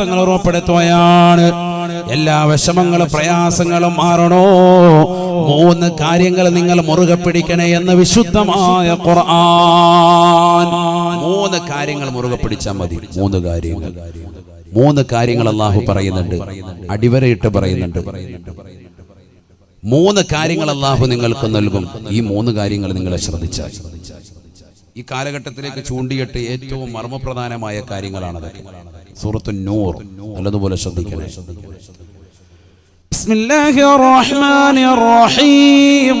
തങ്ങൾ ഉറപ്പെടുത്തുകയാണ്. എല്ലാ വിഷമങ്ങളും പ്രയാസങ്ങളും മാറണോ? മൂന്ന് കാര്യങ്ങൾ നിങ്ങൾ മുറുകെ പിടിക്കണേ എന്ന് വിശുദ്ധമായ ഖുർആൻ. മൂന്ന് കാര്യങ്ങൾ മുറുകെ പിടിച്ചാൽ മതി. മൂന്ന് കാര്യങ്ങൾ. മൂന്ന് കാര്യങ്ങൾ അള്ളാഹു പറയുന്നുണ്ട്. അടിവരയിട്ട് പറയുന്നുണ്ട്. മൂന്ന് കാര്യങ്ങൾ അള്ളാഹു നിങ്ങൾക്ക് നൽകും. ഈ മൂന്ന് കാര്യങ്ങൾ നിങ്ങളെ ശ്രദ്ധിച്ചാൽ ഈ കാലഘട്ടത്തിലേക്ക് ചൂണ്ടിയിട്ട് ഏറ്റവും മർമ്മപ്രധാനമായ കാര്യങ്ങളാണ് അതൊക്കെ സൂറത്ത് നൂർ നല്ലതുപോലെ ശ്രദ്ധിക്കണേ. റഹ്മാനിർ റഹീം.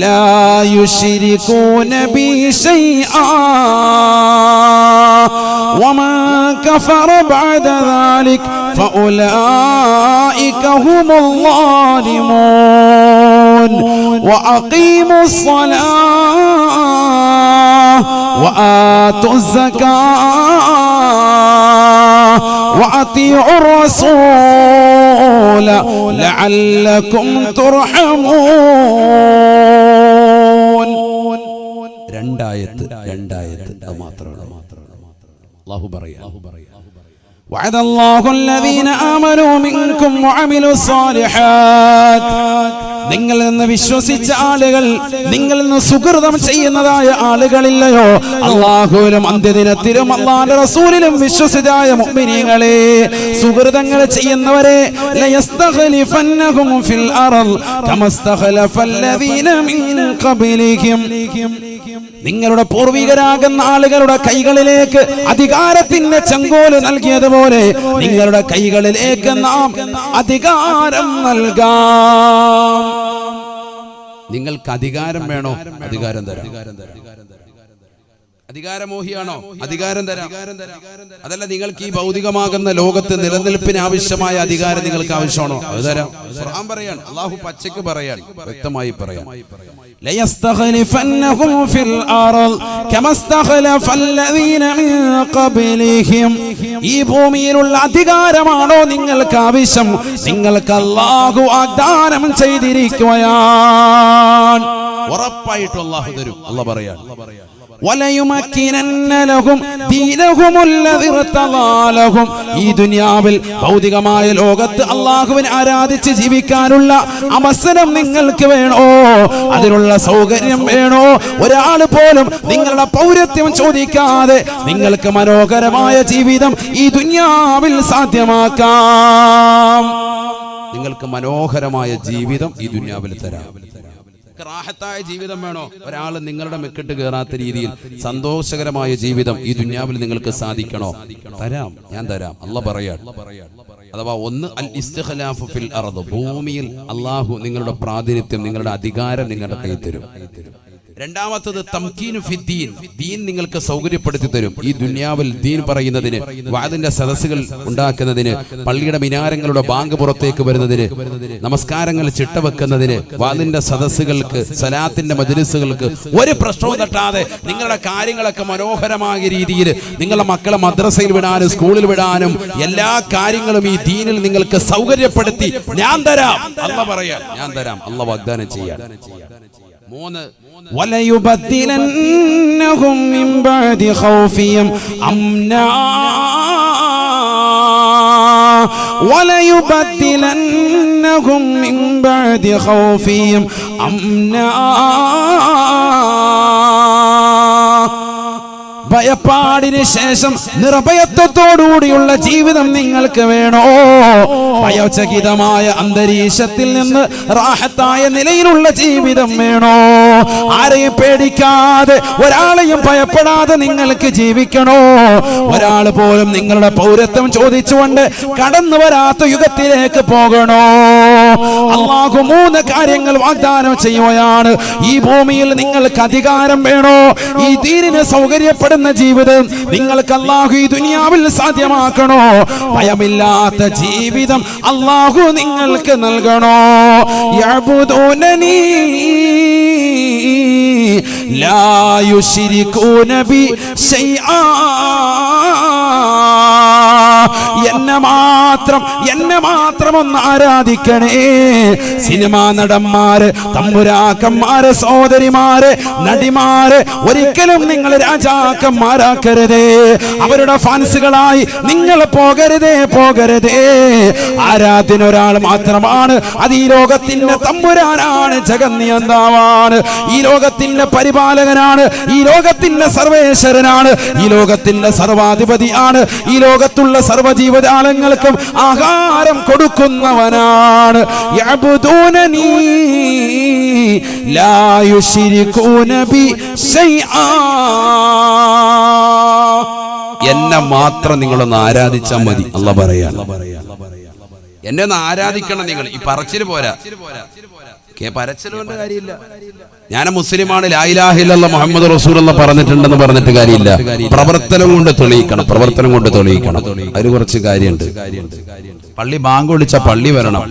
لا يشركون بي شيئا. ومن كفر بعد ذلك فأولئك هم الظالمون. وأقيموا الصلاة وآتوا الزكاة وأطيعوا الرسول. لعلكم ترحمون രണ്ടായത്ത് രണ്ടായത്ത് അത് മാത്രമാണ് അള്ളാഹു പറയാ وعد الله الذين آمنوا منكم وعملوا الصالحات നിങ്ങളിൽ നിന്ന് വിശ്വസിച്ച ആളുകൾ നിങ്ങളിൽ നിന്ന് സുഹൃതം ചെയ്യുന്നതായ ആളുകളില്ലയോ? അള്ളാഹുലും അന്ത്യദിനത്തിലും അള്ളാന്റെ റസൂലിലും വിശ്വസിതായ മുഅ്മിനീങ്ങളെ സുഹൃതങ്ങൾ ചെയ്യുന്നവരെ ഫിൽ മിൻ നിങ്ങളുടെ പൂർവികരാകുന്ന ആളുകളുടെ കൈകളിലേക്ക് അധികാരത്തിന്റെ ചെങ്കോൽ നൽകിയതുപോലെ നിങ്ങളുടെ കൈകളിലേക്ക് നാം അധികാരം നൽകാം. നിങ്ങൾക്ക് അധികാരം വേണോ? അധികാരം തരാം. അധികാരമോഹിയാണോ അധികാരം തരാം അതല്ല നിങ്ങൾക്ക് ഈ ഭൗതികമാകുന്ന ലോകത്ത് നിലനിൽപ്പിന് ആവശ്യമായ അധികാരം നിങ്ങൾക്ക് ആവശ്യമാണോ അത് തരാം ഖുർആൻ പറയാൻ അള്ളാഹു പച്ചയ്ക്ക് പറയാൻ വ്യക്തമായി പറയാം ليستخلفنهم في الأرض كما استخلف الذين من قبلهم ഈ ഭൂമിയിലുള്ള അധികാരമാണോ നിങ്ങൾക്ക് ആവശ്യം നിങ്ങൾക്ക് അള്ളാഹു വാഗ്ദാനം ചെയ്തിരിക്കുകയാണ് ഉറപ്പായിട്ടും അള്ളാഹു തരും അല്ല പറയാൻ ഈ ദുനിയാവിൽ ഭൗതികമായ ലോകത്ത് അള്ളാഹുവിൻ ആരാധിച്ച് ജീവിക്കാനുള്ള അവസരം നിങ്ങൾക്ക് വേണോ? അതിനുള്ള സൗകര്യം വേണോ? ഒരാൾ പോലും നിങ്ങളുടെ പൗരത്വം ചോദിക്കാതെ നിങ്ങൾക്ക് മനോഹരമായ ജീവിതം ഈ ദുനിയാവിൽ സാധ്യമാക്കാം. നിങ്ങൾക്ക് മനോഹരമായ ജീവിതം ഈ ദുനിയാവിൽ തരാം. റാഹത്തായ ജീവിതം വേണോ? ഒരാൾ നിങ്ങളുടെ മെക്കിട്ട് കയറാത്ത രീതിയിൽ സന്തോഷകരമായ ജീവിതം ഈ ദുന്യാവിൽ നിങ്ങൾക്ക് സാധിക്കണോ? തരാം ഞാൻ തരാം. അല്ല പറയാ അഥവാ ഒന്ന് അൽ ഫിൽ ഭൂമിയിൽ അള്ളാഹു നിങ്ങളുടെ പ്രാതിനിധ്യം നിങ്ങളുടെ അധികാരം നിങ്ങളുടെ കൈ തരും. രണ്ടാമത്തത് തംകീനു ഫിദ്ദീൻ ദീൻ നിങ്ങൾക്ക് സൗകര്യപ്പെടുത്തി തരും. ഈ ദുന്യാവിൽ ദീൻ പറയുന്നതിന് വാദിന്റെ സദസ്സുകൾ ഉണ്ടാക്കുന്നതിന് പള്ളിയുടെ മിനാരങ്ങളുടെ ബാങ്ക് പുറത്തേക്ക് വരുന്നതിന് നമസ്കാരങ്ങൾ ചിട്ടവെക്കുന്നതിന് വാദിന്റെ സദസ്സുകൾക്ക് സലാത്തിന്റെ മജലിസുകൾക്ക് ഒരു പ്രശ്നവും തട്ടാതെ നിങ്ങളുടെ കാര്യങ്ങളൊക്കെ മനോഹരമായ രീതിയിൽ നിങ്ങളുടെ മക്കളെ മദ്രസയിൽ വിടാനും സ്കൂളിൽ വിടാനും എല്ലാ കാര്യങ്ങളും ഈ ദീനിൽ നിങ്ങൾക്ക് സൗകര്യപ്പെടുത്തി ഞാൻ തരാം. അല്ല പറയാൻ ഞാൻ തരാം. അല്ല വാഗ്ദാനം ചെയ്യാൻ. മൂന്ന് وليبدلنهم من بعد خوفهم أمنا وليبدلنهم من بعد خوفهم أمنا ഭയപ്പാടിന് ശേഷം നിർഭയത്വത്തോടുകൂടിയുള്ള ജീവിതം നിങ്ങൾക്ക് വേണോ? ഭയചകിതമായ അന്തരീക്ഷത്തിൽ നിന്ന് റാഹത്തായ നിലയിലുള്ള ജീവിതം വേണോ? ആരെയും പേടിക്കാതെ ഒരാളെയും ഭയപ്പെടാതെ നിങ്ങൾക്ക് ജീവിക്കണോ? ഒരാൾ പോലും നിങ്ങളുടെ പൗരത്വം ചോദിച്ചുകൊണ്ട് കടന്നു വരാത്ത യുഗത്തിലേക്ക് പോകണോ? അള്ളാഹു മൂന്ന് കാര്യങ്ങൾ വാഗ്ദാനം ചെയ്യുകയാണ്. ഈ ഭൂമിയിൽ നിങ്ങൾക്ക് അധികാരം വേണോ? ഈ തീരിന് സൗകര്യപ്പെടുത്തി ചെയ്യപ്പെടുന്ന ജീവിതം നിങ്ങൾക്ക് അള്ളാഹു ഈ ദുനിയാവിൽ സാധ്യമാക്കണോ? ഭയമില്ലാത്ത ജീവിതം അള്ളാഹു നിങ്ങൾക്ക് നൽകണോ? യഅ്ബുദൂനനീ ലാ യുശ്രികൂന ബി എന്നെ മാത്രം എന്നെ മാത്രം ഒന്ന് ആരാധിക്കണേ. സിനിമാ നടന്മാര് തമ്പുരാക്കന്മാര് സഹോദരിമാര് നടിമാര് ഒരിക്കലും നിങ്ങൾ രാജാക്കന്മാരാക്കരുതേ. അവരുടെ ഫാൻസുകളായി നിങ്ങൾ പോകരുതേ പോകരുതേ. ആരാധന ഒരാൾ മാത്രമാണ് അത് ഈ ലോകത്തിന്റെ തമ്പുരാനാണ് ജഗന്നിയന്താവാണ്. ഈ ലോകത്തിന്റെ പരിപാലകനാണ് ഈ ലോകത്തിന്റെ സർവേശ്വരനാണ് ഈ ലോകത്തിന്റെ സർവാധിപതിയാണ് ഈ ലോകത്തുള്ള സർവജീവജാലങ്ങൾക്കും ആഹാരം കൊടുക്കുന്നവനാണ്. എന്നെ മാത്രം നിങ്ങളൊന്ന് ആരാധിച്ചാൽ മതി. അല്ല പറയാ. എന്നെ ഒന്ന് ആരാധിക്കണം നിങ്ങൾ. ഈ പറച്ചിൽ പോരാ. കൊണ്ട് കാര്യമില്ല. ഞാൻ മുസ്ലിമാണ് ലായിലാഹില്ല മുഹമ്മദ് റസൂലുള്ള പറഞ്ഞിട്ടുണ്ടെന്ന് പറഞ്ഞിട്ട് കാര്യമില്ല. പ്രവർത്തനം കൊണ്ട് തെളിയിക്കണം പ്രവർത്തനം കൊണ്ട് തെളിയിക്കണം. അതിന് കുറച്ച് കാര്യമുണ്ട്. പള്ളി ബാങ്ക് വിളിച്ച പള്ളി വരണം.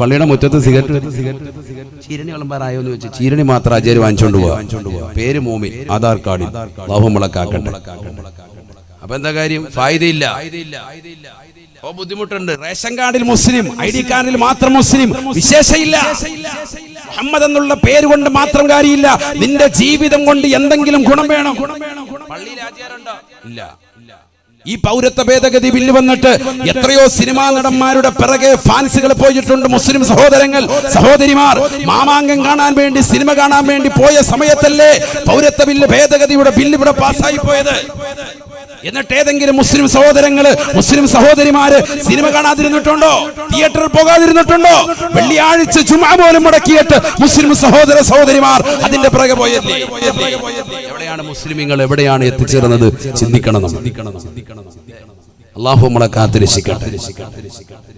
പള്ളിയുടെ മുറ്റത്ത് സിഗരറ്റ് ചീരണി വിളമ്പാറായോ എന്ന് വെച്ച് ചീരണി മാത്രം അജയർ വാങ്ങിച്ചോണ്ട് പോവാ. പേര് മോമി ആധാർ കാർഡിൽ. ബാഹുമുളക്കാക്കട്ടെ അപ്പൊ എന്താ കാര്യം? ഫായിദയില്ല. ഓ ബുദ്ധിമുട്ടുണ്ട്. റേഷൻ കാർഡിൽ മുസ്ലിം ഐ ഡി കാർഡിൽ മാത്രം മുസ്ലിം. വിശേഷയില്ല. മുഹമ്മദ് എന്നുള്ള പേര് കൊണ്ട് മാത്രം കാര്യമില്ല. നിന്റെ ജീവിതം കൊണ്ട് എന്തെങ്കിലും ഗുണം വേണം. ഇല്ല. ഈ പൗരത്വ ഭേദഗതി ബില്ല് വന്നിട്ട് എത്രയോ സിനിമാ നടന്മാരുടെ പിറകെ ഫാൻസുകൾ പോയിട്ടുണ്ട്. മുസ്ലിം സഹോദരങ്ങൾ സഹോദരിമാർ മാമാങ്കം കാണാൻ വേണ്ടി സിനിമ കാണാൻ വേണ്ടി പോയ സമയത്തല്ലേ പൗരത്വ ബില്ല് ഭേദഗതിയുടെ ബില്ല് ഇവിടെ പാസ്സായി പോയത്? എന്നിട്ട് ഏതെങ്കിലും മുസ്ലിം സഹോദരങ്ങൾ മുസ്ലിം സഹോദരിമാര് സിനിമ കാണാതിരുന്നിട്ടുണ്ടോ? തിയേറ്ററിൽ പോകാതിരുന്നിട്ടുണ്ടോ? വെള്ളിയാഴ്ച ചുമ പോലും മുടക്കിയിട്ട് മുസ്ലിം സഹോദര സഹോദരിമാർ അതിന്റെ പിറകെ പോയല്ലേ? എവിടെയാണ് മുസ്ലിമീങ്ങൾ? എവിടെയാണ് എത്തിച്ചേർന്നത്? ചിന്തിക്കണം നമ്മൾ. അള്ളാഹു നമ്മളെ കാത്തിരക്ഷിക്കട്ടെ.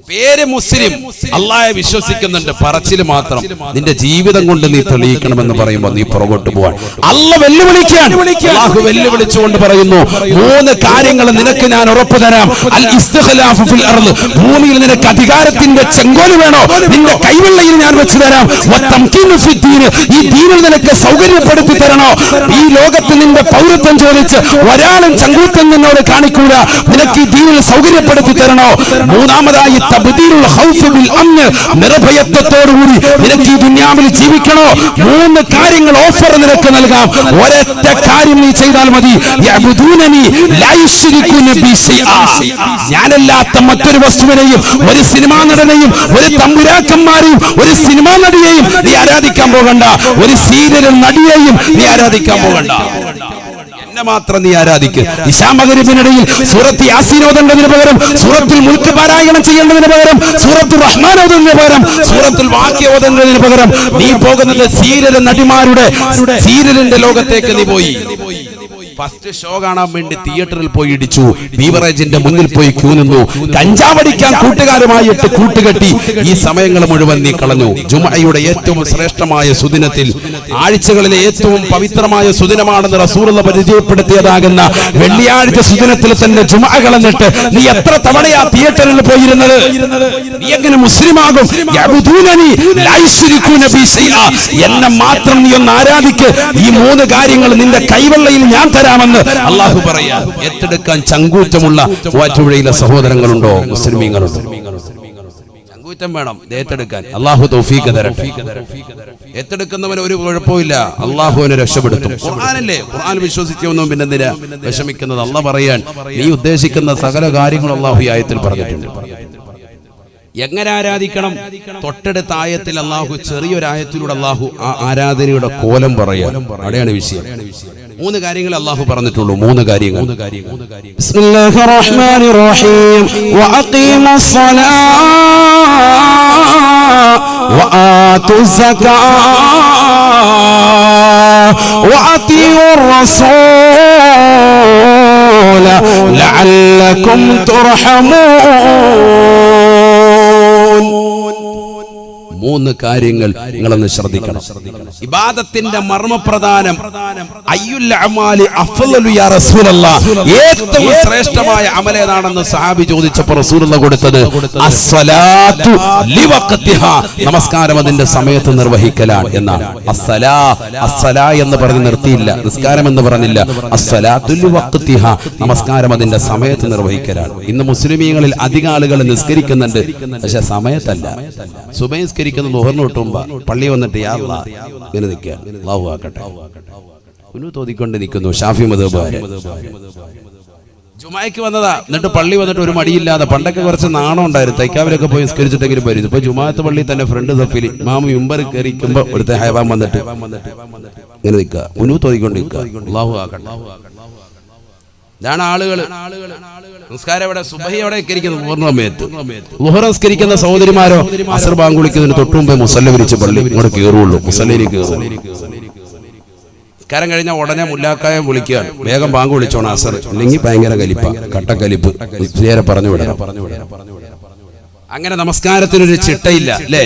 പേര് മുസ്ലിം. അള്ളാഹെ വിശ്വസിക്കുന്നുണ്ട്. പറച്ചിൽ മാത്രം. നിന്റെ ജീവിതം കൊണ്ട് നീ തെളിയിക്കണമെന്ന് പറയുമ്പോൾ നീ പുറകോട്ട് പോവാൻ. അല്ല വെല്ലുവിളിക്കാൻ അള്ളാഹു വെല്ലുവിളിച്ചുകൊണ്ട് പറയുന്നു മൂന്ന് കാര്യങ്ങൾ നിനക്ക് ഞാൻ ഉറപ്പു തരാം. അൽ ഫിൽ ഭൂമിയിൽ നിനക്ക് അധികാരത്തിന്റെ ചെങ്കോൽ വേണോ? നിന്റെ കൈവെള്ളയിൽ ഞാൻ വെച്ചു തരാം. ഈ ദീനിൽ നിനക്ക് സൗകര്യപ്പെടുത്തി തരണോ? ഈ ലോകത്ത് നിന്റെ പൗരത്വം ചോദിച്ച് ഒരാളും ചങ്കൂറ്റം നിന്നോട് കാണിക്കൂല. നിനക്ക് ഈ ദീനിൽ സൗകര്യപ്പെടുത്തി തരണോ? മൂന്നാമതായി നിർഭയത്വത്തോടുകൂടി നിനക്ക് ഈ ദുനിയാവിൽ ജീവിക്കണോ? മൂന്ന് കാര്യങ്ങൾ ഓഫർ നിനക്ക് നൽകാം. ഒരൊറ്റ കാര്യം നീ ചെയ്താൽ മതി. ഞാനല്ലാത്ത മറ്റൊരു വസ്തുവിനെയും ഒരു സിനിമാ നടനെയും ഒരു തമ്പുരാക്കന്മാരെയും ഒരു സിനിമാ നടിയെയും നീ ആരാധിക്കാൻ പോകണ്ട. ഒരു സീരിയൽ നടിയെയും നീ ആരാധിക്കാൻ പോകണ്ട. എന്നെ മാത്രം നീ ആരാധിക്കും. ഇശാമകരിപ്പിനിടയിൽ സൂറത്ത് യാസീനോദണ്ടതിന് പകരം സൂറത്തിൽ മുൽക്ക് പാരായണം ചെയ്യേണ്ടതിന് പകരം സൂറത്തുൽ റഹ്മാൻ ഓതുന്നതിന് പകരം സൂറത്തുൽ വാക്യ ഓതുന്നതിന് പകരം നീ പോകുന്നത് സീരിയൽ നടിമാരുടെ സീരിയലിന്റെ ലോകത്തേക്ക് നീ പോയി. ഫസ്റ്റ് ഷോ കാണാൻ വേണ്ടി തിയേറ്ററിൽ പോയി ഇടിച്ചു. ബീവറേജിന്റെ മുന്നിൽ പോയി ക്യൂ നിന്നു. കഞ്ചാവടിക്കാൻ കൂട്ടുകാരുമായിട്ട് കൂട്ടുകെട്ടി ഈ സമയങ്ങൾ മുഴുവൻ നീ കളഞ്ഞു. ജുമയുടെ ഏറ്റവും ശ്രേഷ്ഠമായ സുദിനത്തിൽ ആഴ്ചകളിലെ ഏറ്റവും പവിത്രമായ സുദിനമാണെന്ന് റസൂറുള്ള പരിചയപ്പെടുത്തിയതാകുന്ന വെള്ളിയാഴ്ച സുദിനത്തിൽ തന്നെ ജുമ കളഞ്ഞിട്ട് നീ എത്ര തവണയാ തിയേറ്ററിൽ പോയിരുന്നത്? നീ എങ്ങനെ മുസ്ലിമാകും. എന്നെ മാത്രം നീ ഒന്ന് ആരാധിക്ക്. ഈ മൂന്ന് കാര്യങ്ങൾ നിന്റെ കൈവെള്ളയിൽ ഞാൻ തരാമെന്ന് അള്ളാഹു പറയാ. ഏറ്റെടുക്കാൻ ചങ്കൂറ്റമുള്ള വാറ്റുപുഴയിലെ സഹോദരങ്ങളുണ്ടോ? മുസ്ലിമീങ്ങളുണ്ടോ? ചങ്കൂറ്റം വേണം. ഏറ്റെടുക്കാൻ. അള്ളാഹു തൗഫീഖ് തരട്ടെ. ഏറ്റെടുക്കുന്നവന് ഒരു കുഴപ്പമില്ല അള്ളാഹുവിനെ രക്ഷപ്പെടുത്തും. ഖുർആനല്ലേ? ഖുർആൻ വിശ്വസിച്ചൊന്നും പിന്നെ എന്തിനാ വിഷമിക്കുന്നത്. അല്ല പറയാൻ. നീ ഉദ്ദേശിക്കുന്ന സകല കാര്യങ്ങളും അള്ളാഹു ആയത്തിൽ പറഞ്ഞിട്ടുണ്ട്. എങ്ങനെ ആരാധിക്കണം? തൊട്ടടുത്ത ആയത്തിൽ അള്ളാഹു ചെറിയൊരു ആയത്തിലൂടെ അള്ളാഹു ആ ആരാധനയുടെ കോലം പറയാ അവിടെയാണ് വിഷയം. മൂന്ന് കാര്യങ്ങൾ അള്ളാഹു പറഞ്ഞിട്ടുള്ളൂ മൂന്ന് കാര്യങ്ങൾ بسم الله മൂന്ന് കാര്യങ്ങൾ നിങ്ങളൊന്ന് ശ്രദ്ധിക്കണം. ഇബാദത്തിന്റെ മർമ്മപ്രധാനം ഏറ്റവും ശ്രേഷ്ഠമായ അമലേതാണെന്ന് സഹാബി ചോദിച്ചപ്പോൾ റസൂലുള്ള കൊടുത്തത് നമസ്കാരം അതിന്റെ സമയത്ത് നിർവഹിക്കലാണ് എന്നാണ്. അസ്സലാ അസ്സലാ എന്ന് പറഞ്ഞ് നിർത്തിയില്ല നിസ്കാരം എന്ന് പറഞ്ഞില്ല. നമസ്കാരം അതിന്റെ സമയത്ത് നിർവഹിക്കലാണ്. ഇന്ന് മുസ്ലിമീങ്ങളിൽ അധിക ആളുകൾ നിസ്കരിക്കുന്നുണ്ട് പക്ഷെ സമയത്തല്ല. സുബഹിസ്കരിക്കുന്ന ലുഹറിന് കിട്ടുമ്പോ പള്ളി വന്നിട്ട് യാള്ള ഇങ്ങനെ കുനു തോതിക്കൊണ്ട് നിൽക്കുന്നു ഷാഫി മതബാര് ജുമായ്ക്ക് വന്നതാ. എന്നിട്ട് പള്ളി വന്നിട്ട് ഒരു മടിയില്ലാതെ. പണ്ടൊക്കെ കുറച്ച് നാണം ഉണ്ടായിരുന്നു. തൈക്കാവിലൊക്കെ പോയി നിസ്കരിച്ചിട്ടെങ്കിലും വരും ഇപ്പൊ ജുമാത്ത് പള്ളി തന്നെ ഫ്രണ്ട് സഫിൽ മാമു മുമ്പർ കയറിക്കുമ്പോ ഒരുത്തെ ഹൈവാൻ വന്നിട്ട് ഇങ്ങനെ നിൽക്കുക. കുനു തോതിക്കൊണ്ട് നിൽക്കുക. ഇതാണ് ആളുകൾ ആളുകൾ നമസ്കാരം സഹോദരിമാരോ അസർ ബാങ്ക് തൊട്ടുമുമ്പേ തൊട്ടു മുമ്പേ മുസല്ല വിരിച്ച് പള്ളി ഇങ്ങോട്ട് കയറുള്ളൂ മുസല്ലിന് കയറും നിസ്കാരം കഴിഞ്ഞാൽ ഉടനെ മുല്ലാക്കായ വിളിക്കുകയാണ്. വേഗം ബാങ്ക് വിളിച്ചോണം അസർ. ഇല്ലെങ്കിൽ ഭയങ്കര കലിപ്പ. കട്ടക്കലിപ്പ്. നേരെ പറഞ്ഞു വിടണം. അങ്ങനെ നമസ്കാരത്തിനൊരു ചിട്ടയില്ല അല്ലേ?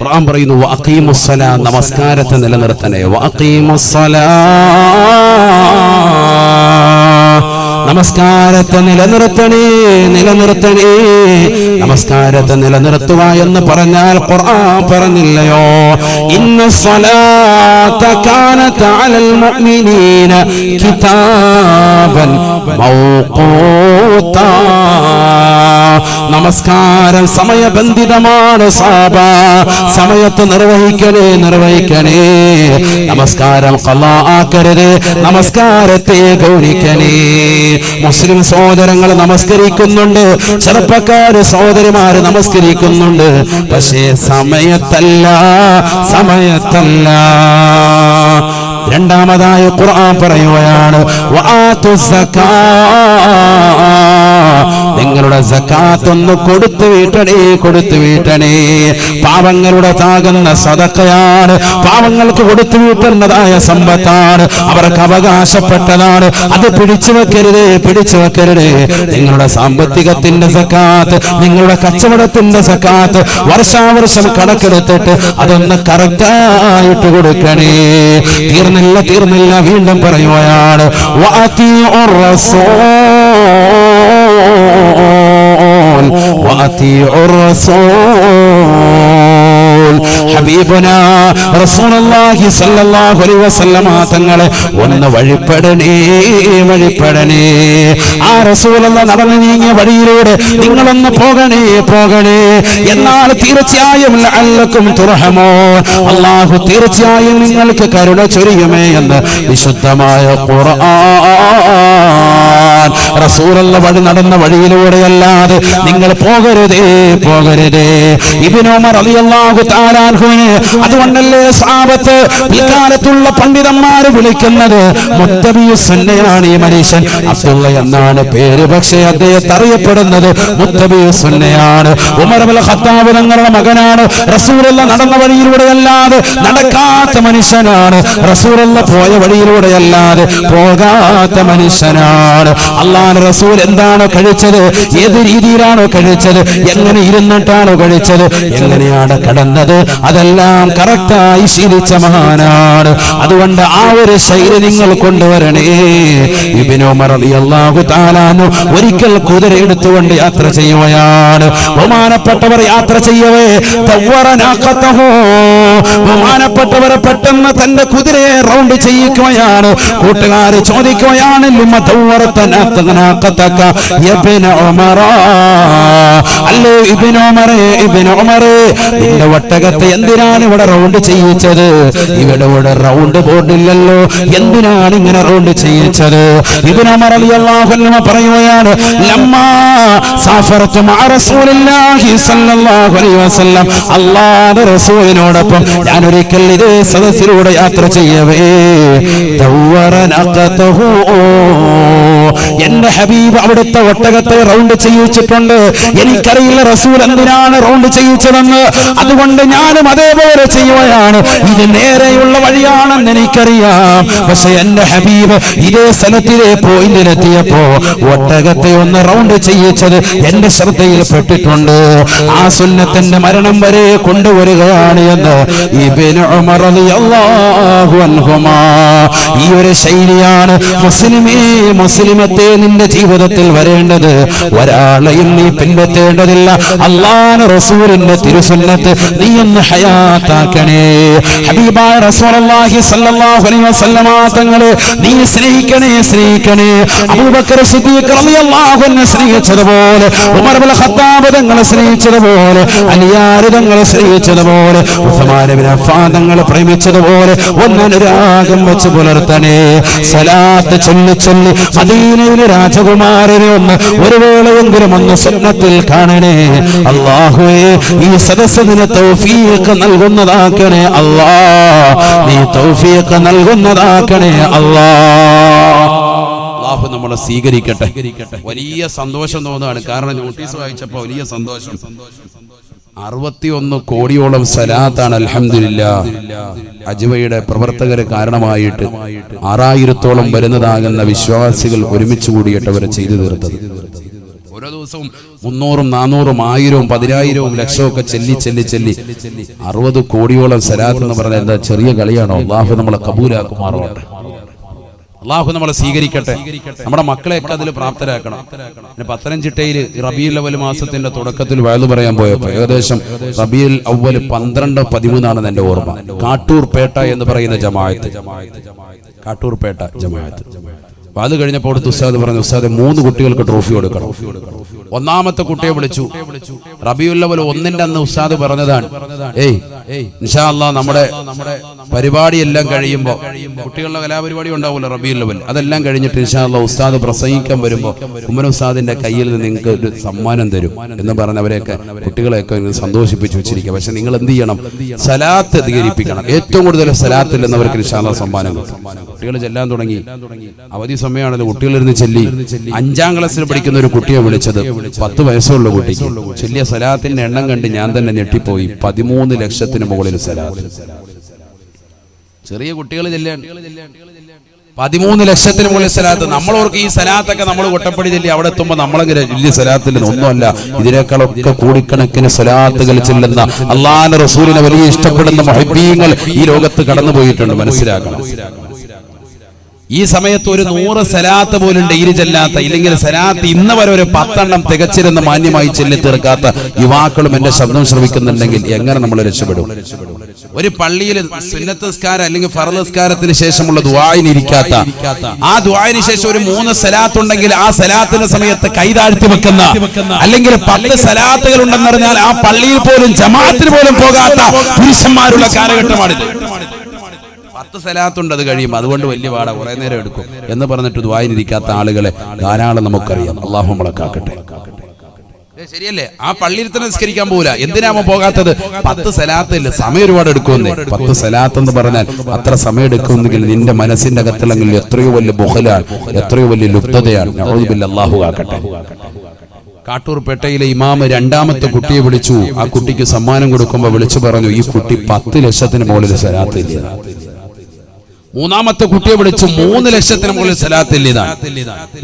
ഖുർആൻ പറയുന്നു വഖീമുസ്സലാ നമസ്കാരത്തെ നിലനിർത്തണേ. വഅഖീമുസ്സലാ നമസ്കാരത്തെ നിലനിർത്തണേ നിലനിർത്തണേ. നമസ്കാരത്തെ നിലനിർത്തുക എന്ന് പറഞ്ഞാൽ ഖുർആൻ പറഞ്ഞില്ലയോ? ഇന്ന സ്വലാത്ത കാനത അലൽ മുഅ്മിനീന കിതാബൻ മൗഖൂതാ നമസ്കാരം. സമയബന്ധിതമാണ് സാബ. സമയത്ത് നിർവഹിക്കണേ നിർവഹിക്കണേ. നമസ്കാരം കലാ ആക്കരുത്. നമസ്കാരത്തെ ഗൗനിക്കണേ. മുസ്ലിം സഹോദരങ്ങൾ നമസ്കരിക്കുന്നുണ്ട്. ചെറുപ്പക്കാര് സഹോദരിമാര് നമസ്കരിക്കുന്നുണ്ട്. പക്ഷേ സമയത്തല്ല സമയത്തല്ല. രണ്ടാമതായ ഖുർആൻ പറയുകയാണ് വആതു സക്കാ നിങ്ങളുടെ സക്കാത്ത് ഒന്ന് കൊടുത്തു വീട്ടണേ കൊടുത്തു വീട്ടണേ. പാവങ്ങളുടെ താകുന്ന സതക്കയാണ്. പാവങ്ങൾക്ക് കൊടുത്തു വീട്ടുന്നതായ സമ്പത്താണ്. അവർക്ക് അവകാശപ്പെട്ടതാണ്. അത് പിടിച്ചു വെക്കരുത് പിടിച്ചു വെക്കരുത്. നിങ്ങളുടെ സാമ്പത്തികത്തിന്റെ സക്കാത്ത് നിങ്ങളുടെ കച്ചവടത്തിന്റെ സക്കാത്ത് വർഷാവർഷം കണക്കെടുത്തിട്ട് അതൊന്ന് കറക്റ്റായിട്ട് കൊടുക്കണേ. തീർന്നില്ല തീർന്നില്ല വീണ്ടും പറയുകയാണ്. വഅതീഉർ റസൂൽ حبيبنا رسول الله റസൂലുള്ളാഹി الله അലൈഹി വസല്ലമ തങ്ങളെ ഒന്ന് വഴിപ്പെടണേ വഴിപ്പെടണേ. ആ റസൂലുള്ള നടന്നു നീങ്ങിയ വഴിയിലൂടെ നിങ്ങളൊന്ന് പോകണേ പോകണേ. എന്നാൽ തീർച്ചയായും ലഅല്ലക്കും തുർഹമോ. അള്ളാഹു തീർച്ചയായും നിങ്ങൾക്ക് കരുണ ചൊരിയുമേ എന്ന് വിശുദ്ധമായ ഖുർആൻ റസൂലുള്ള വഴി നടന്ന വഴിയിലൂടെയല്ലാതെ നിങ്ങൾ പോകരുതേ പോകരുതേ. ഇബിനോമർ അലിയല്ലാഹു താലാൻഹുവിന് അതുകൊണ്ടല്ലേ സാപത്ത് പിൽക്കാലത്തുള്ള പണ്ഡിതന്മാര് വിളിക്കുന്നത്? മുത്തബിയുസന്നയാണ് ഈ മനുഷ്യൻ. അബ്ദുള്ള എന്നാണ് പേര്. പക്ഷേ അദ്ദേഹത്തെ അറിയപ്പെടുന്നത് മുത്തബിയുസന്നയാണ് ഉമർ അൽ ഖത്താബ് തങ്ങളുടെ മകനാണ്. റസൂലുള്ള നടന്ന വഴിയിലൂടെയല്ലാതെ നടക്കാത്ത മനുഷ്യനാണ്. റസൂലുള്ള പോയ വഴിയിലൂടെയല്ലാതെ പോകാത്ത മനുഷ്യനാണ്. അള്ളാൻ റസൂൽ എന്താണോ കഴിച്ചത് ഏത് രീതിയിലാണോ കഴിച്ചത് എങ്ങനെ ഇരുന്നിട്ടാണോ കഴിച്ചത് എങ്ങനെയാണ് കടന്നത് അതെല്ലാം കറക്റ്റായി ശീലിച്ച മഹാനാണ്. അതുകൊണ്ട് ആ ഒരു ശൈലി നിങ്ങൾ കൊണ്ടുവരണേ. അള്ളാഹു ഒരിക്കൽ കുതിര എടുത്തുകൊണ്ട് യാത്ര ചെയ്യുകയാണ്. ബഹുമാനപ്പെട്ടവർ യാത്ര ചെയ്യവേ. ബഹുമാനപ്പെട്ടവരെ പെട്ടെന്ന് തന്റെ കുതിരയെ റൗണ്ട് ചെയ്യിക്കുകയാണ്. കൂട്ടുകാര് ചോദിക്കുകയാണ് ലിമ يا ابن ഇബ്നു ഉമറേ ഉമറേ നിന്റെ ഒട്ടകത്തെ എന്തിനാണ് ഇവിടെ റൗണ്ട് ചെയ്യിച്ചത്? ഇവിടെ ഇവിടെ റൗണ്ട് ബോർഡില്ലല്ലോ. എന്തിനാണ് ഇങ്ങനെ റൗണ്ട് ചെയ്യിച്ചത്? ഇബ്നു ഉമർ പറയുകയാണ് ലമ്മാ സ്വല്ലല്ലാഹു അലൈഹി വസല്ലം. റസൂലിനോടൊപ്പം ഞാൻ ഒരിക്കൽ ഇതേ സദസ്സിലൂടെ യാത്ര ചെയ്യവേ. എന്റെ ഹബീബ് അവിടുത്തെ ഒട്ടകത്തെ റൗണ്ട് ചെയ്യിച്ചിട്ടുണ്ട്. എനിക്കറിയില്ല റസൂൽ എന്തിനാണ് റൗണ്ട് ചെയ്യിച്ചതെന്ന്. അതുകൊണ്ട് ഞാനും അതേപോലെ ചെയ്യുകയാണ്. ഇത് നേരെയുള്ള വഴിയാണെന്ന് എനിക്കറിയാം. പക്ഷെ എന്റെ ഹബീബ് ഇതേ സ്ഥലത്തിലെ പോയിന്റിലെത്തിയപ്പോ ഒട്ടകത്തെ ഒന്ന് റൗണ്ട് ചെയ്യിച്ചത് എന്റെ ശ്രദ്ധയിൽ പെട്ടിട്ടുണ്ട്. ആ സുന്നത്തിന്റെ മരണം വരെ കൊണ്ടുവരികയാണ് എന്ന് ഈ ഒരു ശൈലിയാണ് മുസ്ലിമേ മുസ്ലിമത്തെ നിന്റെ ജീവിതത്തിൽ വരേണ്ടത്? ഒരാളെയും നീ പിൻപറ്റേണ്ടതില്ല. അള്ളാന റസൂലിന്റെ തിരുസുന്നത്ത് നീ ഒന്ന് ഹയാത്താക്കണേ. ഹബീബായ റസൂലുള്ളാഹി സല്ലല്ലാഹു അലൈഹി വസല്ലമ തങ്ങളെ നീ സ്നേഹിക്കണേ സ്നേഹിക്കണേ. അബൂബക്കർ സിദ്ദീഖ് റളിയല്ലാഹു അൻഹു സ്നേഹിച്ചതുപോലെ ഉമർ ഇബ്നുൽ ഖത്താബ് തങ്ങളെ സ്നേഹിച്ചതുപോലെ അലിയാർ തങ്ങളെ സ്നേഹിച്ചതുപോലെ ഉസ്മാൻ ഇബ്നു അഫ്ഫാൻ തങ്ങളെ പ്രേമിച്ചതുപോലെ ഒന്നനുരാഗം വെച്ച് പുലർത്തണേ. സലാത്ത് ചൊല്ലി ചൊല്ലി മദീനയിലെ രാജകുമാരനെ ഒന്ന് ഒരു വേളയെങ്കിലും ഒന്ന് സ്വപ്നത്തിൽ കാണണേ. അള്ളാഹുവേ ഈ സദസ്സിന് തൗഫീഖ് നൽകുന്നതാക്കണേ. അല്ലാ നീ തൗഫീഖ് നൽകുന്നതാക്കണേ. അള്ളാഹു നമ്മളെ സ്വീകരിക്കട്ടെ. വലിയ സന്തോഷം തോന്നുകയാണ്. കാരണം നോട്ടീസ് വായിച്ചപ്പോ വലിയ സന്തോഷം. അറുപത്തിയൊന്ന് കോടിയോളം സലാത്താണ് അലഹമില്ല അജ്വയുടെ പ്രവർത്തകര് കാരണമായിട്ട് ആറായിരത്തോളം വരുന്നതാകുന്ന വിശ്വാസികൾ ഒരുമിച്ച് കൂടിയിട്ട് ചെയ്തു തീർത്തത്. ഓരോ ദിവസവും മുന്നൂറും നാനൂറും ആയിരവും പതിനായിരവും ലക്ഷവും ഒക്കെ ചെല്ലി ചെല്ലി ചെല്ലി. അറുപത് കോടിയോളം സലാത്ത് എന്ന് പറഞ്ഞാൽ എന്താ ചെറിയ കളിയാണോ? അള്ളാഹു നമ്മളെ കബൂലാക്കുമാറുണ്ട് അള്ളാഹു നമ്മളെ സ്വീകരിക്കട്ടെ. നമ്മുടെ മക്കളെയൊക്കെ അതിൽ പ്രാപ്തരാക്കണം. പിന്നെ പത്തനംതിട്ടയിൽ റബീൽ അവൽ മാസത്തിന്റെ തുടക്കത്തിൽ വയലു പറയാൻ പോയപ്പോൾ ഏകദേശം റബിയുൽ അവൽ പന്ത്രണ്ട് പതിമൂന്നാണ് എന്റെ ഓർമ്മ. കാട്ടൂർ പേട്ട എന്ന് പറയുന്ന ജമായത്ത് കാട്ടൂർ പേട്ട ജമായത്ത് അപ്പൊ അത് കഴിഞ്ഞപ്പോൾ അടുത്ത് ഉസ്താദ് പറഞ്ഞു ഉസ്താദ് മൂന്ന് കുട്ടികൾക്ക് ട്രോഫി കൊടുക്കണം. ഒന്നാമത്തെ കുട്ടിയെ വിളിച്ചു. റബിയുല്ലവൽ ഒന്നിന്റെ അന്ന് ഉസ്താദ് പറഞ്ഞതാണ് ഏയ് ഇൻഷാ അല്ലാ നമ്മുടെ നമ്മുടെ പരിപാടിയെല്ലാം കഴിയുമ്പോൾ കുട്ടികളുടെ കലാപരിപാടി ഉണ്ടാവുമല്ലോ റബിയുല്ലവൽ അതെല്ലാം കഴിഞ്ഞിട്ട് ഇൻഷാ അല്ലാ ഉസ്താദ് പ്രസംഗിക്കാൻ വരുമ്പോ ഉമ്മൻ ഉസ്താദിന്റെ കയ്യിൽ നിന്ന് നിങ്ങൾക്ക് ഒരു സമ്മാനം തരും എന്ന് പറഞ്ഞ് അവരെയൊക്കെ കുട്ടികളെയൊക്കെ സന്തോഷിപ്പിച്ചു വെച്ചിരിക്കുക. പക്ഷെ നിങ്ങൾ എന്ത് ചെയ്യണം? സലാത്ത് അധികരിപ്പിക്കണം. ഏറ്റവും കൂടുതൽ സലാത്തിൽ എന്നവർക്ക് ഇൻഷാ അല്ലാ സമ്മാനം കിട്ടും. കുട്ടികൾ ചെല്ലാൻ തുടങ്ങി. അവധി സമയമാണല്ലോ. കുട്ടികളിരുന്ന് ചെല്ലി. അഞ്ചാം ക്ലാസ്സിൽ പഠിക്കുന്ന ഒരു കുട്ടിയെ വിളിച്ചത് പത്ത് വയസ്സുള്ള കുട്ടിക്ക്. ചെല്ലിയ സലാത്തിന്റെ എണ്ണം കണ്ട് ഞാൻ തന്നെ ഞെട്ടിപ്പോയി. പതിമൂന്ന് ലക്ഷത്തിന് മുകളിൽ സലാത്ത്. ചെറിയ കുട്ടികൾ ചെല്ലാൻ പതിമൂന്ന് ലക്ഷത്തിന് മുകളിൽ സലാത്ത്. നമ്മളോർക്ക് ഈ സലാത്തൊക്കെ നമ്മൾ കൊട്ടപ്പടി ചെല്ലി അവിടെ എത്തുമ്പോൾ നമ്മളെങ്കിലും വലിയ സലാത്തിൽ ഒന്നുമല്ല. ഇതിനേക്കാളൊക്കെ കൂടിക്കണക്കിന് സലാത്തുകൾ ചെല്ലുന്ന അള്ളാഹ് റസൂലിനെ വലിയ ഇഷ്ടപ്പെടുന്ന മഹിബീങ്ങൾ ഈ ലോകത്ത് കടന്നു പോയിട്ടുണ്ട് മനസ്സിലാക്കണം. ഈ സമയത്ത് ഒരു നൂറ് സലാത്ത് പോലും ഡെയിലി ചെല്ലാത്ത ഇല്ലെങ്കിൽ സലാത്ത് ഇന്ന് വരെ ഒരു പത്തെണ്ണം തികച്ചിരുന്ന് മാന്യമായി ചെല്ലി തീർക്കാത്ത യുവാക്കളും എന്റെ ശബ്ദം ശ്രമിക്കുന്നുണ്ടെങ്കിൽ എങ്ങനെ നമ്മൾ രക്ഷപ്പെടും? ഒരു പള്ളിയിൽ സുന്നത്തസ്കാരം അല്ലെങ്കിൽ ഫറലസ്കാരത്തിന് ശേഷമുള്ള ദുവായിന് ഇരിക്കാത്ത ആ ദുവായിന് ശേഷം ഒരു മൂന്ന് സലാത്ത് ഉണ്ടെങ്കിൽ ആ സലാത്തിന്റെ സമയത്ത് കൈതാഴ്ത്തി വെക്കുന്ന അല്ലെങ്കിൽ പത്ത് സലാത്തുകൾ ഉണ്ടെന്നറിഞ്ഞാൽ ആ പള്ളിയിൽ പോലും ജമാഅത്തിന് പോലും പോകാത്ത പുരുഷന്മാരുള്ള കാലഘട്ടമാണിത്. പത്ത് സ്ഥലത്തുണ്ട് അത് കഴിയും അതുകൊണ്ട് വലിയ പാട കുറെ നേരം എടുക്കും എന്ന് പറഞ്ഞിട്ട് ദ്വായിനിരിക്കാത്ത ആളുകളെ ധാരാളം നമുക്കറിയാം. അള്ളാഹു മുളക്കാക്കട്ടെ കാക്കട്ടെ. ശരിയല്ലേ? ആ പള്ളിയിൽ തന്നെ നിസ്കരിക്കാൻ പോകില്ല എന്തിനാമോ പോകാത്തത്? പത്ത് സലാത്തില്ല? സമയം ഒരുപാട് എടുക്കുമെന്നേ. പത്ത് സലാത്ത് എന്ന് പറഞ്ഞാൽ അത്ര സമയം എടുക്കുമെന്നെങ്കിൽ നിന്റെ മനസ്സിന്റെ അകത്തിലെങ്കിൽ എത്രയോ വലിയ ബുഹലാണ് എത്രയോ വലിയ ലുപ്തതയാണ്. അള്ളാഹു ആക്കട്ടെ കാട്ടൂർ പേട്ടയിലെ ഇമാമ് രണ്ടാമത്തെ കുട്ടിയെ വിളിച്ചു. ആ കുട്ടിക്ക് സമ്മാനം കൊടുക്കുമ്പോൾ വിളിച്ചു പറഞ്ഞു ഈ കുട്ടി പത്ത് ലക്ഷത്തിന് മുകളിൽ സലാത്തില്ല മൂന്നാമത്തെ കുട്ടിയെ വിളിച്ചു മൂന്ന് ലക്ഷത്തിന് മുകളിൽ സലാത്തില്ലിതാണ്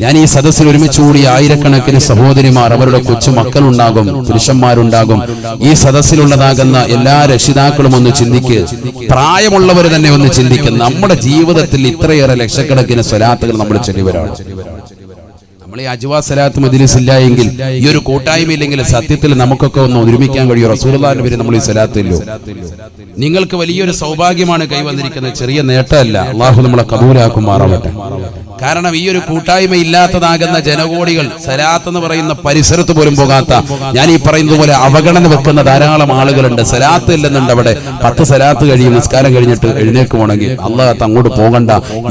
ഞാൻ ഈ സദസ്സിൽ ഒരുമിച്ച് കൂടി ആയിരക്കണക്കിന് സഹോദരിമാർ അവരുടെ കൊച്ചു മക്കളുണ്ടാകും പുരുഷന്മാരുണ്ടാകും. ഈ സദസ്സിലുള്ളതാകുന്ന എല്ലാ രക്ഷിതാക്കളും ഒന്ന് ചിന്തിക്ക്. പ്രായമുള്ളവർ തന്നെ ഒന്ന് ചിന്തിക്കും. നമ്മുടെ ജീവിതത്തിൽ ഇത്രയേറെ ലക്ഷക്കണക്കിന് സ്വലാത്തുകൾ നമ്മൾ ചെല്ലിവരാണ്. നമ്മൾ ഈ അജുവാ സലാത്ത് മജ്ലിസ് ഇല്ല എങ്കിൽ ഈ ഒരു കൂട്ടായ്മ ഇല്ലെങ്കിൽ സത്യത്തിൽ നമുക്കൊക്കെ ഒന്ന് ഒരുമിക്കാൻ കഴിയും റസൂലുള്ളാഹിന്റെ പേര് നമ്മൾ ഈ സലാത്തില്ലോ. നിങ്ങൾക്ക് വലിയൊരു സൗഭാഗ്യമാണ് കൈവന്നിരിക്കുന്നത്. ചെറിയ നേട്ടമല്ല. അള്ളാഹു നമ്മളെ കബൂലാക്കുമാറാവട്ടെ. കാരണം ഈ ഒരു കൂട്ടായ്മ ഇല്ലാത്തതാകുന്ന ജനകോടികൾ സലാത്ത് എന്ന് പറയുന്ന പരിസരത്ത് പോലും പോകാത്ത ഞാൻ ഈ പറയുന്നത് പോലെ അവഗണന വെക്കുന്ന ധാരാളം ആളുകളുണ്ട്. സലാത്ത് ഇല്ലെന്നുണ്ട് അവിടെ. പത്ത് സലാത്ത് കഴിയും നിസ്കാരം കഴിഞ്ഞിട്ട് എഴുന്നേൽക്കുവാണെങ്കിൽ അള്ളാഹത്ത് അങ്ങോട്ട് പോകണ്ട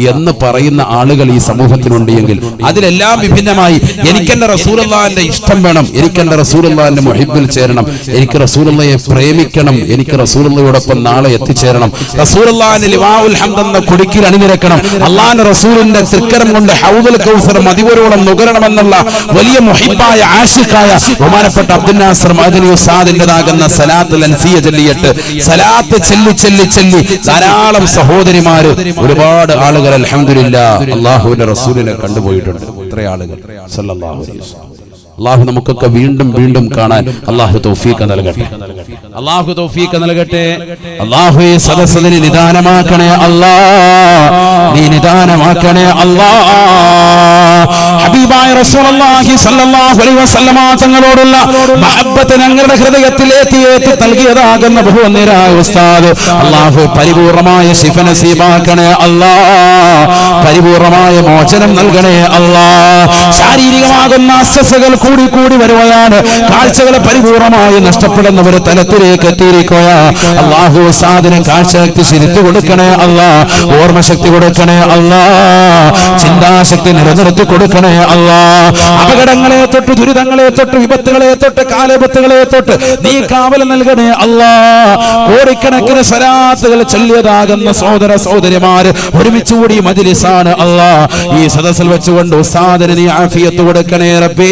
എന്ന് പറയുന്ന ആളുകൾ ഈ സമൂഹത്തിനുണ്ട് എങ്കിൽ അതിലെല്ലാം വിഭിന്നമായി. എനിക്കെന്റെ റസൂലുള്ളാഹിന്റെ ഇഷ്ടം വേണം. എനിക്കെന്റെ റസൂലുള്ളാഹിന്റെ മുഹിബിൽ ചേരണം. എനിക്ക് റസൂലുള്ളയെ പ്രേമിക്കണം. എനിക്ക് റസൂലുള്ളയോടൊപ്പം നാളെ എത്തിച്ചേരണം. റസൂലുള്ളാന്റെ ലിവാഉൽ ഹംദ് എന്ന കുടുക്കിൽ അണിനിരക്കണം. അള്ളാഹിന്റെ റസൂലിന്റെ തൃക്കര സ്നേഹം കൊണ്ട് ഹൗദൽ കൗസർ മതിവരോളം നുകരണമെന്നുള്ള വലിയ മുഹിബായ ആശിക്കായ ബഹുമാനപ്പെട്ട അബ്ദുൽ നാസർ മദനി ഉസ്താദിന്റേതാകുന്ന സലാത്തുൽ അൻസിയ ചൊല്ലിയിട്ട് സലാത്ത് ചൊല്ലി ചൊല്ലി ചൊല്ലി ധാരാളം സഹോദരിമാര് ഒരുപാട് ആളുകൾ അൽഹംദുലില്ലാ അള്ളാഹുവിന്റെ റസൂലിനെ കണ്ടുപോയിട്ടുണ്ട് ഇത്ര ആളുകൾ സല്ലല്ലാഹു അലൈഹി വസല്ലം. അള്ളാഹു നമുക്കൊക്കെ വീണ്ടും വീണ്ടും കാണാൻ അള്ളാഹു തൗഫീഖ് നൽകട്ടെ. അള്ളാഹു തൗഫീഖ് നൽകട്ടെ. അള്ളാഹു സദസ്സിന് നിദാനമാക്കണേ അല്ലാ. നീ നിദാനമാക്കണേ അല്ലാ. ഹബീബായ റസൂലുള്ളാഹി സ്വല്ലല്ലാഹു അലൈഹി വസല്ലമ തങ്ങളോടുള്ള മഹബ്ബത്ത് ഞങ്ങളുടെ ഹൃദയത്തിൽ ഏറ്റി നൽകിയതാകുന്ന ബഹുവന്നിരായ ഉസ്താദ്. അള്ളാഹു പരിപൂർണമായ ശിഫ നസീബാക്കണേ അല്ലാ. പരിപൂർണമായ മോചനം നൽകണേ അല്ലാ. ശാരീരികമാകുന്ന അസ്വസ്ഥകൾ കൂടി കൂടി വരുവയാണ് കാഴ്ചകൾ പരിപൂർണമായി നഷ്ടപ്പെടുന്ന ഒരു തലത്തിലേക്ക് എത്തിയിരിക്കുക അള്ളാഹു സാധനം കാഴ്ചശക്തി ശരിത്തു കൊടുക്കണേ അല്ലാ. ഓർമ്മശക്തി കൊടുക്കണേ അല്ലാ. ചിന്താശക്തി നിലനിർത്തി കൊടുക്കണേ അല്ലാ. അപകടങ്ങളെ തൊട്ട് ദുരിതങ്ങളെ തൊട്ട് വിപത്തുകളെ തൊട്ട് കാലപത്തുകളെ തൊട്ട് നീ കാവൽ നൽകണേ അല്ലാ. കോടിക്കണക്കിന് സ്വരാത്തുകൾ ചൊല്ലിയതാകുന്ന സഹോദര സഹോദരിമാര് ഒരുമിച്ച് കൂടി മജിലിസാണ് അള്ളാ ഈ സദസ്സിൽ വെച്ചുകൊണ്ട് ഉസ്താദിന് നീ ആഫിയത്ത് കൊടുക്കണേ റബ്ബേ.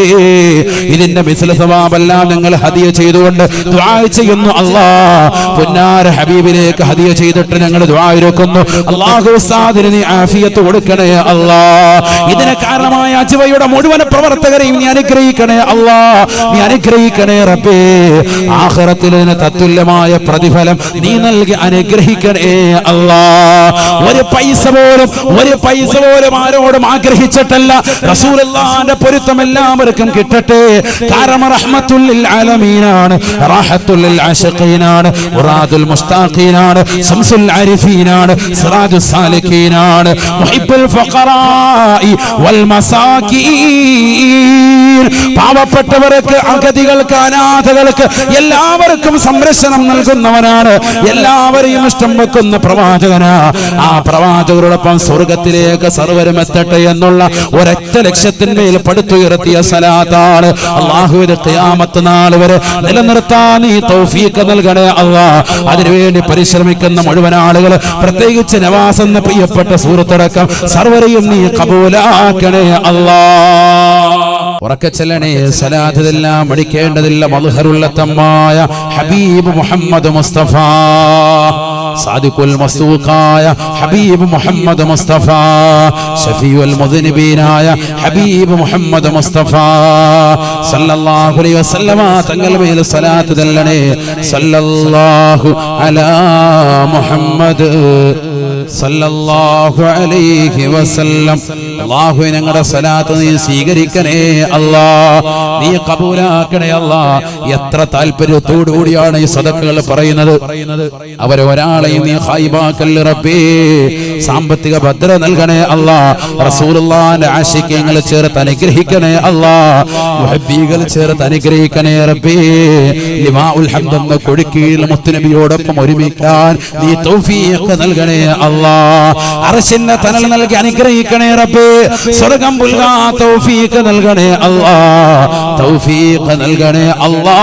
ഇതിന്റെ മിസ്ല സ്വഭാവമെല്ലാം നിങ്ങൾ ഹദിയ ചെയ്തുകൊണ്ട് ചെയ്യുന്നു അള്ളാ. പുന്നാര ഹബീബിലേക്ക് ഹദിയ ചെയ്തിട്ട് ഞങ്ങൾ ദുആ അള്ളാഹു ഉസ്താദിന് നീ ആഫിയത്ത് കൊടുക്കണേ അള്ളാ. ഇതിന് കാരണമായ അജുവയുടെ മുഴുവൻ പ്രവർത്തകരെയും നീ അനുഗ്രഹിക്കണേ അള്ളാ. നീ അനുഗ്രഹിക്കണേ റബ്ബേ. ആഖിറത്തിൽ ഇതിന് തത്തുല്യമായ പ്രതിഫലം നീ നൽകി അനുഗ്രഹിക്കണേ അള്ളാ. ഒരു പൈസ പോലും ഒരു പൈസ പോലും ആരോടും ആഗ്രഹിച്ചിട്ടല്ല. റസൂലല്ലാന്റെ പൊരുത്തം എല്ലാവർക്കും കിട്ടട്ടെ. കാരണം റഹ്മത്തുൽ ആലമീനാണ്. റാഹത്തുൽ ആശിഖീനാണ് മുറാദുൽ മുസ്താഖീനാണ്. സംസുൽ ആരിഫീനാണ് സിറാജു സാലിഖീനാണ് മുഹിബുൽ ഫഖറാഇ വൽ മസാകീൻ പാവപ്പെട്ടവർക്ക് അഗതികൾക്ക് അനാഥകൾക്ക് എല്ലാവർക്കും സംരക്ഷണം നൽകുന്നവനാണ്. എല്ലാവരെയും ഇഷ്ടം വെക്കുന്ന പ്രവാചകനാ. ആ പ്രവാചകരോടൊപ്പം സ്വർഗത്തിലേക്ക് സർവരും എത്തട്ടെ എന്നുള്ള ഒരൊറ്റ ലക്ഷ്യത്തിന്മേൽ പടുത്തുയർത്തിയ സലാത്താണ് അള്ളാഹുവിന്റെ ക്യാമത്ത് നാൾ വരെ നിലനിർത്താൻ ഈ തൗഫീക്ക് നൽകണേ അള്ളാ. അതിനുവേണ്ടി പരിശ്രമിക്കുന്ന മുഴുവൻ ആളുകൾ പ്രത്യേകിച്ച് നവാസ് എന്ന പ്രിയപ്പെട്ട സുഹൃത്തടക്കം സർവരെയും നീ കബൂലാക്കണേ അള്ളാ. ഉറക്കച്ചെല്ലണേ സലാഥതെല്ലാം മടിക്കേണ്ടതില്ല മധുഹറുള്ള തമ്മായ ഹബീബ് മുഹമ്മദ് മുസ്തഫ. സാദിഖുൽ മസ്തൂഖായ ഹബീബ് മുഹമ്മദ് മുസ്തഫ ഷഫീഉൽ മുദ്നിബീനായ ഹബീബ് മുഹമ്മദ് മുസ്തഫ. സല്ലല്ലാഹു അലൈഹി വസല്ലമ തങ്ങൾ മേൽ സലാത്ത് തല്ലണേ. സല്ലല്ലാഹു അലാ മുഹമ്മദ് സല്ലല്ലാഹു അലൈഹി വസല്ലം. അല്ലാഹു ഞങ്ങളുടെ സലാത്ത് നീ സ്വീകരിക്കണേ അല്ലാ. നീ കബൂലാക്കണേ അല്ലാ. എത്ര താല്പര്യത്തോടു കൂടിയാണ് ഈ സദക്കുകൾ പറയുന്നത്. അവരൊരാളെയും നീ റബ്ബേ. സാമ്പത്തിക ഭദ്രത നൽകണേ അല്ലാ. റസൂലുള്ളാന്റെ ആശിക്യങ്ങൾ ചേർത്ത് അനുഗ്രഹിക്കണേ അല്ലാ. ചേർത്ത് അനുഗ്രഹിക്കണേ റബ്ബേ. എന്ന കൊടിക്കീഴിൽ മുത്തുനബിയോടൊപ്പം ഒരുമിക്കാൻ നീ തൗഫീഖ് നൽകണേ അല്ലാ. അർശിന്റെ തനൽ നൽകി അനുഗ്രഹിക്കണേ റബ്ബേ. സ്വർഗം പുൽകാ തൗഫീഖ് നൽകണേ അല്ലാ. തൗഫീഖ് നൽകണേ അല്ലാ.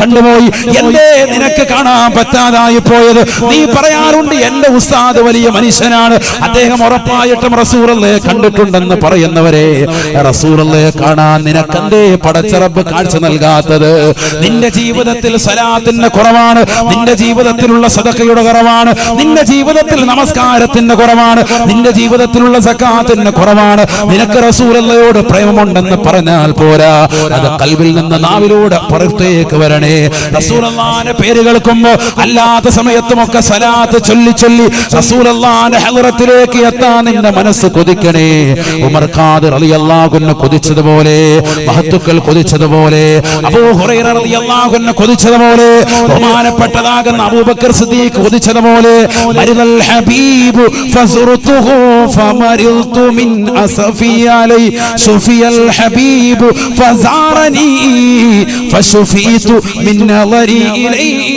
കണ്ടുപോയി എന്തേ നിനക്ക് കാണാൻ പറ്റാതായി പോയത്? നീ പറയാറുണ്ട് എന്റെ ഉസ്താദ് വലിയ മനുഷ്യനാണ്. അദ്ദേഹം ഉറപ്പായിട്ടും റസൂറല്ലേ കണ്ടിട്ടുണ്ടെന്ന് പറയുന്നവരെ റസൂറല്ലേ കാണാൻ നിനക്കെന്തേ പടച്ചിറപ്പ് കാഴ്ച നൽകാത്തത്? നിന്റെ ജീവിതത്തിൽ സലാത്തിന്റെ കുറവാണ് നിന്റെ ജീവിതത്തിലുള്ള സദക്കയുടെ കുറവാണ് നിന്റെ ജീവിതത്തിൽ നമസ്കാരത്തിന്റെ കുറവാണ് നിന്റെ ജീവിതത്തിലുള്ള സക്കാത്തിന്റെ കുറവാണ്. നിനക്ക് റസൂറല്ലയോട് പ്രേമമുണ്ടെന്ന് പറഞ്ഞാൽ പോരാ. അത് കൽവിൽ നിന്ന് നാവിലൂടെ പുറത്തേക്ക് വരണേ. റസൂലല്ലാന്റെ പേര് കേൾക്കുമ്പോ അല്ലാത്ത സമയത്തുമൊക്കെ സലാത്ത് ചൊല്ലി ചൊല്ലി റസൂലല്ലാന്റെ ഹലറത്തിലേക്ക് എത്താൻ നിന്റെ മനസ്സ് കൊതിക്കണേ. ഉമർ ഖാദർ റളിയല്ലാഹുവിനെ കൊതിച്ചതുപോലെ മഹത്തുക്കൾ കൊതിച്ചതുപോലെ അബൂ ഹുറൈറ റളിയല്ലാഹുവിനെ കൊതിച്ചതുപോലെ ബഹുമാനപ്പെട്ടതാകുന്ന അബൂബക്കർ സിദ്ദീഖ് കൊതിച്ചതുപോലെ മരിദൽ ഹബീബ് ഫസുറുതുഹു ഫമരിൽതു മിൻ അസഫി അലൈ സുഫിയൽ ഹബീബ് ഫസാറനി ഫശുഫീതു من نظري إليه.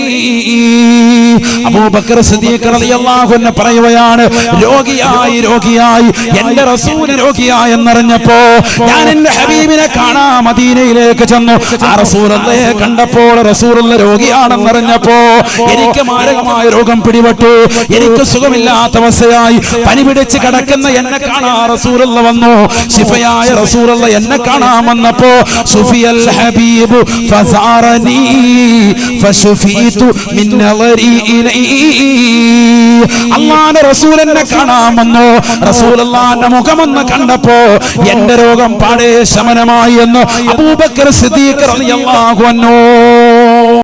അബൂബക്കർ സിദ്ദീഖ് റളിയല്ലാഹു അൻഹു പറയുകയാണ് രോഗിയായി രോഗിയായി എന്റെ റസൂൽ രോഗിയായി എന്നറിഞ്ഞപ്പോ ഞാൻ എന്റെ ഹബീബിനെ കാണാ മദീനയിലേക്ക് ചെന്നു. ആ റസൂലയെ കണ്ടപ്പോൾ റസൂലുള്ള രോഗിയാണെന്നറിഞ്ഞപ്പോ എനിക്ക് മാരകമായ രോഗം പിടിപെട്ടു. എനിക്ക് സുഖമില്ലാത്ത അവസ്ഥയായി. പനി പിടിച്ച് കിടക്കുന്ന എന്നെ കാണാ റസൂലുള്ള വന്നു. ശിഫയായ റസൂലുള്ള എന്നെ കാണാൻ വന്നപ്പോ സുഫിയൽ ഹബീബ് ഫസാറനി ഇലൈഹി അള്ളാന്റെ റസൂൽ എന്നെ കാണാൻ വന്നു. റസൂലുള്ളാന്റെ മുഖമൊന്ന് കണ്ടപ്പോ എന്റെ രോഗം പാടേ ശമനമായി എന്ന് അബൂബക്കർ സിദ്ദീഖ് റളിയല്ലാഹു അൻഹു